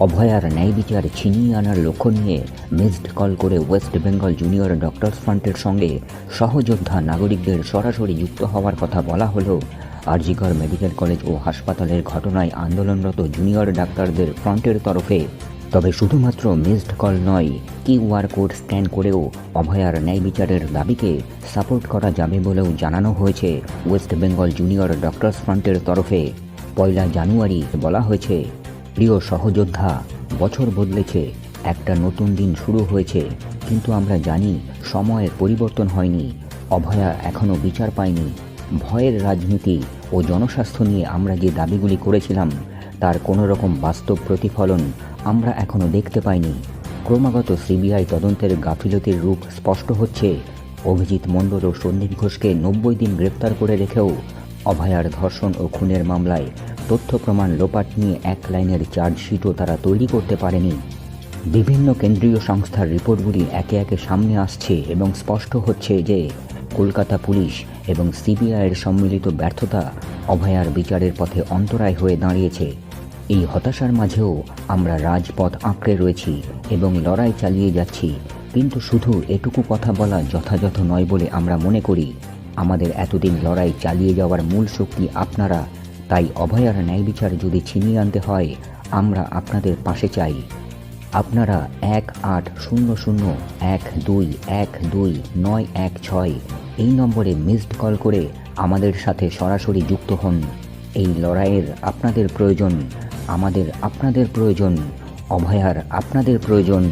অভয়ার ন্যায় বিচার ছিনিয়ে আনার লক্ষ্য নিয়ে মিসড কল করে ওয়েস্ট বেঙ্গল জুনিয়র ডক্টরস ফ্রন্টের সঙ্গে সহযোদ্ধা নাগরিকদের সরাসরি যুক্ত হওয়ার কথা বলা হলো আরজিকর মেডিকেল কলেজ ও হাসপাতালের ঘটনায় আন্দোলনরত জুনিয়র ডাক্তারদের ফ্রন্টের তরফে। তবে শুধুমাত্র মিসড কল নয় কিউআর কোড স্ক্যান করেও অভয়ার ন্যায় বিচারের দাবিকে সাপোর্ট করা যাবে বলেও জানানো হয়েছে ওয়েস্ট বেঙ্গল জুনিয়র ডক্টরস ফ্রন্টের তরফে। পয়লা জানুয়ারি বলা হয়েছে। প্রিয় সহযোদ্ধা, বছর বদলেছে, একটা নতুন দিন শুরু হয়েছে, কিন্তু আমরা জানি সময়ের পরিবর্তন হয়নি, অভয়া এখনও বিচার পায়নি। ভয়ের রাজনীতি ও জনস্বাস্থ্য নিয়ে আমরা যে দাবিগুলি করেছিলাম, তার কোনো রকম বাস্তব প্রতিফলন আমরা এখনও দেখতে পাইনি। ক্রমাগত সিবিআই তদন্তের গাফিলতির রূপ স্পষ্ট হচ্ছে। অভিজিৎ মণ্ডল ও সন্দীপ ঘোষকে নব্বই দিন গ্রেপ্তার করে রেখেও অভয়ার ধর্ষণ ও খুনের মামলায় তথ্য প্রমাণ লোপাট নিয়ে এক লাইনের চার্জশিটও তারা তৈরি করতে পারেনি। বিভিন্ন কেন্দ্রীয় সংস্থার রিপোর্টগুলি একে একে সামনে আসছে এবং স্পষ্ট হচ্ছে যে কলকাতা পুলিশ এবং সিবিআইয়ের সম্মিলিত ব্যর্থতা অভয়ার বিচারের পথে অন্তরায় হয়ে দাঁড়িয়েছে। এই হতাশার মাঝেও আমরা রাজপথ আঁকড়ে রয়েছি এবং লড়াই চালিয়ে যাচ্ছি। কিন্তু শুধু এটুকু কথা বলা যথাযথ নয় বলে আমরা মনে করি। আমাদের এতদিন লড়াই চালিয়ে যাওয়ার মূল শক্তি আপনারা, তাই অভয়ার ন্যায় বিচার যদি ছিনিয়ে আনতে হয়, আমরা আপনাদের পাশে চাই। আপনারা এক আট শূন্য শূন্য এক দুই এক দুই নয় এক ছয় এই নম্বরে মিসড কল করে আমাদের সাথে সরাসরি যুক্ত হন। এই লড়াইয়ের আপনাদের প্রয়োজন, আমাদের আপনাদের প্রয়োজন, অভয়ার আপনাদের প্রয়োজন।